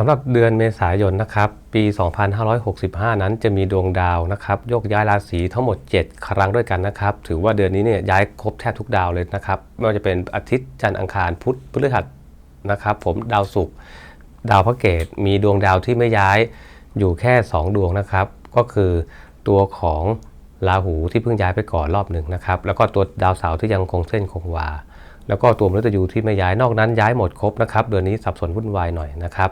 สำหรับเดือนเมษายนนะครับปี 2565 นั้นจะมีดวงดาวนะครับโยกย้ายราศีทั้งหมด 7 ครั้งด้วยกันนะครับ ถือว่าเดือนนี้เนี่ยย้ายครบแทบทุกดาวเลยนะครับไม่ว่าจะเป็นอาทิตย์จันทร์อังคารพุธพฤหัสนะครับ ผมดาวศุกร์ดาวพระเกตมีดวงดาวที่ไม่ย้ายอยู่แค่ 2 ดวงนะครับ ก็คือตัวของราหูที่เพิ่งย้ายไปก่อนรอบหนึ่งนะครับ แล้วก็ตัวดาวเสาร์ที่ยังคงเส้นคงวา แล้วก็ตัวมฤตยูที่ไม่ย้ายนอกนั้นย้ายหมดครบนะครับเดือนนี้สับสนวุ่นวายหน่อยนะครับ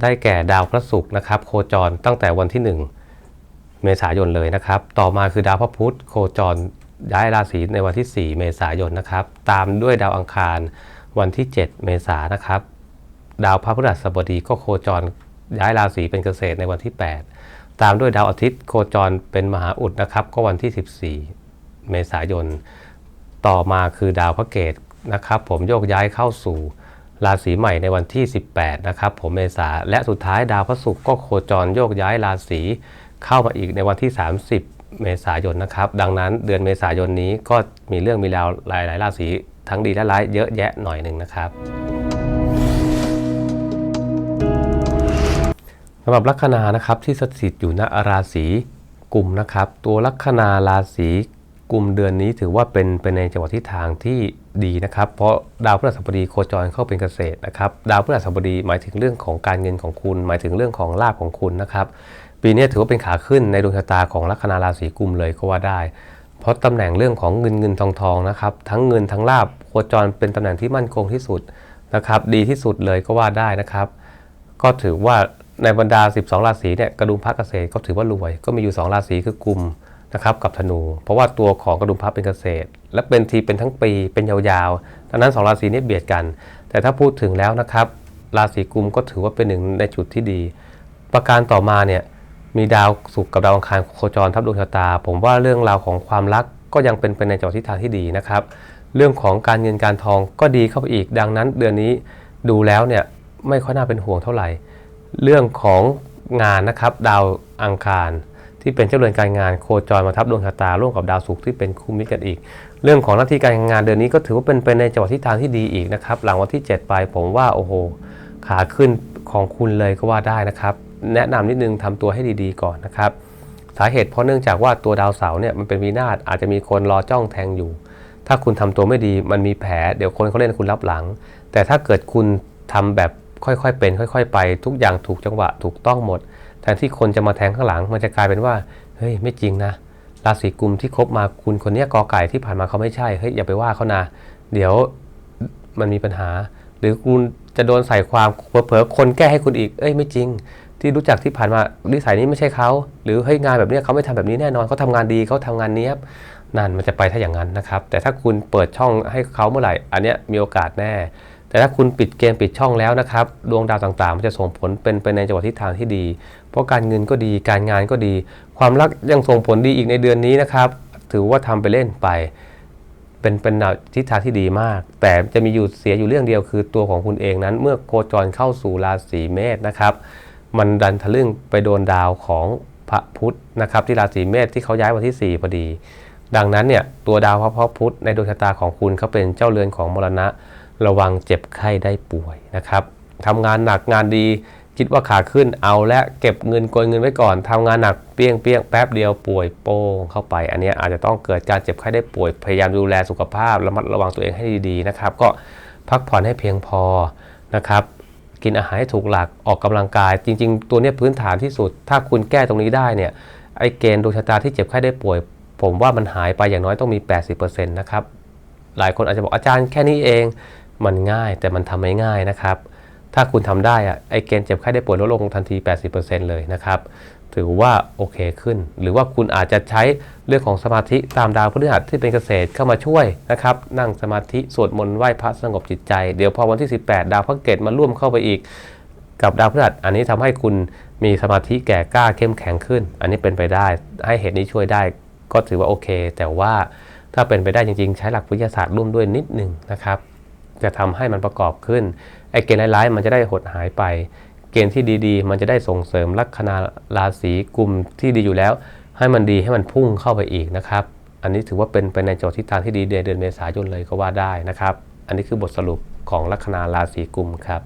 ได้แก่ดาวพระศุกร์นะครับโคจรตั้งแต่วันที่ 1 เมษายนเลยนะครับ ต่อมาคือดาวพระพุธโคจรย้ายราศีในวันที่ 4 เมษายนนะครับ ตามด้วยดาวอังคารวันที่ 7 เมษายนนะครับ ดาวพระพฤหัสบดีก็โคจรย้ายราศีเป็นเกษตรในวันที่ 8 ตามด้วยดาวอาทิตย์โคจรเป็นมหาอุดนะครับ ก็วันที่ 14 เมษายน ต่อมาคือดาวพระเกต นะครับผมโยกย้ายเข้าสู่ราศีใหม่ในวันที่ 18 นะครับผมเมษาและสุดท้ายดาวพระศุกร์ก็โคจรโยกย้ายราศีเข้ามาอีกในวันที่ 30 เมษายนนะครับ ดังนั้นเดือนเมษายนนี้ก็มีเรื่องมีราวหลาย ๆ ราศีทั้งดีและร้ายเยอะแยะหน่อยหนึ่งนะครับสำหรับลัคนานะครับที่สถิตอยู่ณราศีกลุ่มนะครับ ตัวลัคนาราศี กุมเดือนนี้ถือว่าเป็นเป็นในจังหวะทิศทางที่ดีนะครับ เพราะดาวพฤหัสบดีโคจรเข้าเป็นเกษตรนะครับ ดาวพฤหัสบดีหมายถึงเรื่องของการเงินของคุณ หมายถึงเรื่องของลาภของคุณนะครับ ปีนี้ถือว่าเป็นขาขึ้นในดวงชะตาของลัคนาราศีกุมเลยก็ว่าได้ เพราะตำแหน่งเรื่องของเงินเงินทองทองนะครับ ทั้งเงินทั้งลาภโคจรเป็นตำแหน่งที่มั่นคงที่สุดนะครับ ดีที่สุดเลยก็ว่าได้นะครับ ก็ถือว่าในบรรดา 12 ราศีเนี่ยกระดุมพระเกษตรก็ถือว่ารวย ก็มีอยู่ 2 ราศีคือกลุ่ม นะครับกับธนู เพราะว่าตัวของกระดุมพระเป็นเกษตร และเป็นทีเป็นทั้งปีเป็นยาวๆดังนั้น2ราศีนี้เบียดกัน แต่ถ้าพูดถึงแล้วนะครับราศีกุมก็ถือว่าเป็นหนึ่งในจุดที่ดี ประการต่อมาเนี่ยมีดาวศุกร์กับดาวอังคารโคจรทับดวงชะตา ผมว่าเรื่องราวของความรักก็ยังเป็นไปในจังหวะทิศทางที่ดีนะครับ เรื่องของการเงินการทองก็ดีเข้าไปอีก ดังนั้นเดือนนี้ดูแล้วเนี่ยไม่ค่อยน่าเป็นห่วงเท่าไหร่ เรื่องของงานนะครับดาวอังคาร ที่เป็นเจ้าเรือนการงานโคจรมาทับดวงชะตาร่วมกับดาวศุกร์ที่เป็นคู่มิตรกันอีก เรื่องของหน้าที่การงานเดือนนี้ก็ถือว่าเป็นไปในจังหวะทิศทางที่ดีอีกนะครับ หลังวันที่ 7 ไปผมว่าโอ้โหขาขึ้นของคุณเลยก็ว่าได้นะครับ แนะนำนิดนึงทำตัวให้ดีๆก่อนนะครับ สาเหตุเพราะเนื่องจากว่าตัวดาวเสาร์เนี่ยมันเป็นวินาศอาจจะมีคนรอจ้องแทงอยู่ ถ้าคุณทำตัวไม่ดีมันมีแผลเดี๋ยวคนเขาเล่นคุณรับหลัง แต่ถ้าเกิดคุณทำแบบค่อยๆเป็น ค่อย ๆ ไป ทุกอย่างถูกจังหวะถูกต้องหมด แทนที่คนจะมาแทงข้างหลัง มันจะกลายเป็นว่าเฮ้ยไม่จริงนะราศีกุมที่คบมาคุณคนนี้กอไก่ที่ผ่านมาเขาไม่ใช่เฮ้ยอย่าไปว่าเขานะเดี๋ยวมันมีปัญหา หรือคุณจะโดนใส่ความเผลอๆคนแก้ให้คุณอีก เอ้ยไม่จริง ที่รู้จักที่ผ่านมานิสัยนี้ไม่ใช่เขาหรือเฮ้ยงานแบบนี้เขาไม่ทำแบบนี้แน่นอนเขาทำงานดีเขาทำงานเนี้ยบนั่นมันจะไปถ้าอย่างนั้นนะครับ แต่ถ้าคุณเปิดช่องให้เขาเมื่อไหร่ อันเนี้ยมีโอกาสแน่ แต่ถ้าคุณปิดเกมปิดช่องแล้วนะครับดวงดาวต่างๆ มันจะส่งผลเป็นไปในจังหวะทิศทางที่ดี เพราะการเงินก็ดีการงานก็ดี ความรักยังส่งผลดีอีกในเดือนนี้นะครับ ถือว่าทำไปเล่นไป เป็นเป็นทิศทางที่ดีมาก แต่จะมีอยู่เสียอยู่เรื่องเดียวคือตัวของคุณเองนั้น เมื่อโคจรเข้าสู่ราศีเมษนะครับ มันดันทะลึ่งไปโดนดาวของพระพุธนะครับ ที่ราศีเมษที่เขาย้ายวันที่ 4 พอดี ดังนั้นเนี่ยตัวดาวพระพุธในดวงชะตาของคุณเขาเป็นเจ้าเรือนของมรณะ ระวังเจ็บไข้ได้ป่วยนะครับทำงานหนักงานดีคิดว่าขาขึ้นเอาและเก็บเงินโกยเงินไว้ก่อนทำงานหนักเปี้ยงเปี้ยงแป๊บเดียวป่วยโป้งเข้าไป อันนี้อาจจะต้องเกิดการเจ็บไข้ได้ป่วยพยายามดูแลสุขภาพระมัดระวังตัวเองให้ดีๆนะครับ ก็พักผ่อนให้เพียงพอนะครับ กินอาหารให้ถูกหลักออกกำลังกาย จริง ๆ ตัวนี้พื้นฐานที่สุด ถ้าคุณแก้ตรงนี้ได้เนี่ยไอ้เกณฑ์ดวงชะตาที่เจ็บไข้ได้ป่วย ผมว่ามันหายไปอย่างน้อยต้องมี 80%นะครับหลายคนอาจจะบอกอาจารย์แค่นี้เอง มันง่ายแต่มันทำไม่ง่ายนะครับ ถ้าคุณทำได้อะไอเกณฑ์เจ็บไข้ได้ป่วยลดลงทันที 80%เลยนะครับ ถือว่าโอเคขึ้น หรือว่าคุณอาจจะใช้เรื่องของสมาธิตามดาวพฤหัสที่เป็นเกษตรเข้ามาช่วยนะครับ นั่งสมาธิสวดมนต์ไหว้พระสงบจิตใจ เดี๋ยวพอวันที่ 18 ดาวพระเกตมาร่วมเข้าไปอีก กับดาวพฤหัสอันนี้ทำให้คุณมีสมาธิแก่กล้าเข้มแข็งขึ้น อันนี้เป็นไปได้ ให้เหตุนี้ช่วยได้ ก็ถือว่าโอเค แต่ว่าถ้าเป็นไปได้จริง ๆ ใช้หลักวิทยาศาสตร์ร่วมด้วยนิดหนึ่งนะครับ จะทำให้มันประกอบขึ้นไอ้เกณฑ์ร้ายๆมันจะได้หดหายไป เกณฑ์ที่ดีๆ มันจะได้ส่งเสริมลัคนาราศีกลุ่มที่ดีอยู่แล้ว ให้มันดีให้มันพุ่งเข้าไปอีกนะครับ อันนี้ถือว่าเป็นไปในโจทย์ทิศทางที่ดีเดือนเมษายนเลยก็ว่าได้นะครับ อันนี้คือบทสรุปของลัคนาราศีกลุ่มครับ